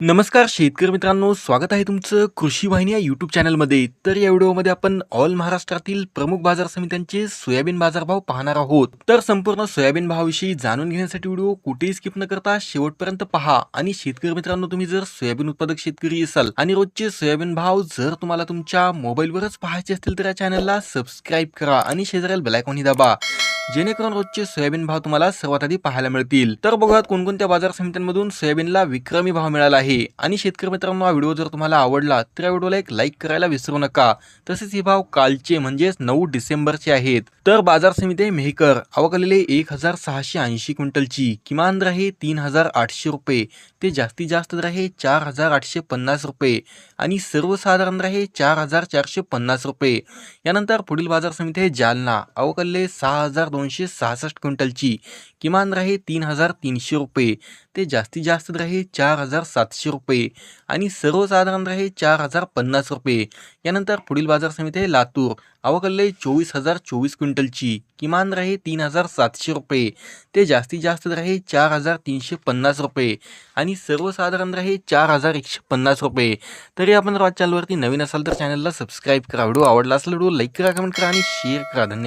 नमस्कार शेतकरी मित्रांनो. स्वागत आहे तुमचं कृषी वाहिनी या यूट्यूब चॅनलमध्ये तर या व्हिडिओमध्ये आपण ऑल महाराष्ट्रातील प्रमुख बाजार समित्यांचे सोयाबीन बाजारभाव पाहणार आहोत. तर संपूर्ण सोयाबीन भावाविषयी जाणून घेण्यासाठी व्हिडिओ कुठेही स्किप न करता शेवटपर्यंत पहा. आणि शेतकरी मित्रांनो तुम्ही जर सोयाबीन उत्पादक शेतकरी असाल आणि रोजचे सोयाबीन भाव जर तुम्हाला तुमच्या मोबाईलवरच पाहायचे असतील तर या चॅनलला सबस्क्राईब करा आणि शेजारील बेलायकॉनही दाबा. जेणेकरून रोजचे सोयाबीन भाव तुम्हाला सर्वात आधी पाहायला मिळतील. तर बघूयात कोणकोणत्या बाजार समित्यांमधून सोयाबीनला विक्रमी भाव मिळाला आहे. आणि शेतकरी मित्रांनो हा व्हिडिओ जर तुम्हाला आवडला तर या व्हिडिओला एक लाईक करायला विसरू नका. तसेच हे भाव कालचे म्हणजेच नऊ डिसेंबरचे आहेत. तर बाजार समिती मेहकर. आवकलेले एक हजार सहाशे ऐंशी क्विंटलची. किमान दर आहे तीन हजार आठशे रुपये. ते जास्तीत जास्त दर आहे चार हजार आठशे पन्नास रुपये. आणि सर्वसाधारण दर आहे चार हजार चारशे पन्नास रुपये. यानंतर पुढील बाजार समिती आहे जालना. अवकलले सहा हजार दोनशे सहासष्ट क्विंटलची किमान राहे तीन हजार तीनशे रुपये. ते जास्तीत जास्त राहे चार हजार सातशे रुपये आणि सर्वसाधारण राहे चार हजार पन्नास रुपये. यानंतर पुढील बाजार समिती आहे लातूर. अवकल्ले चोवीस हजार चोवीस क्विंटलची. किमान राहे तीन हजार सातशे रुपये. ते जास्तीत जास्त राहे आहे चार हजार तीनशे पन्नास रुपये आणि सर्वसाधारण राहे चार हजार एकशे पन्नास रुपये. तरी आपण रॉज चॅनलवरती नवीन असाल तर चॅनलला सबस्क्राईब करा. व्हिडिओ आवडला असेल व्हिडिओ लाईक करा कमेंट करा आणि शेअर करा. धन्यवाद.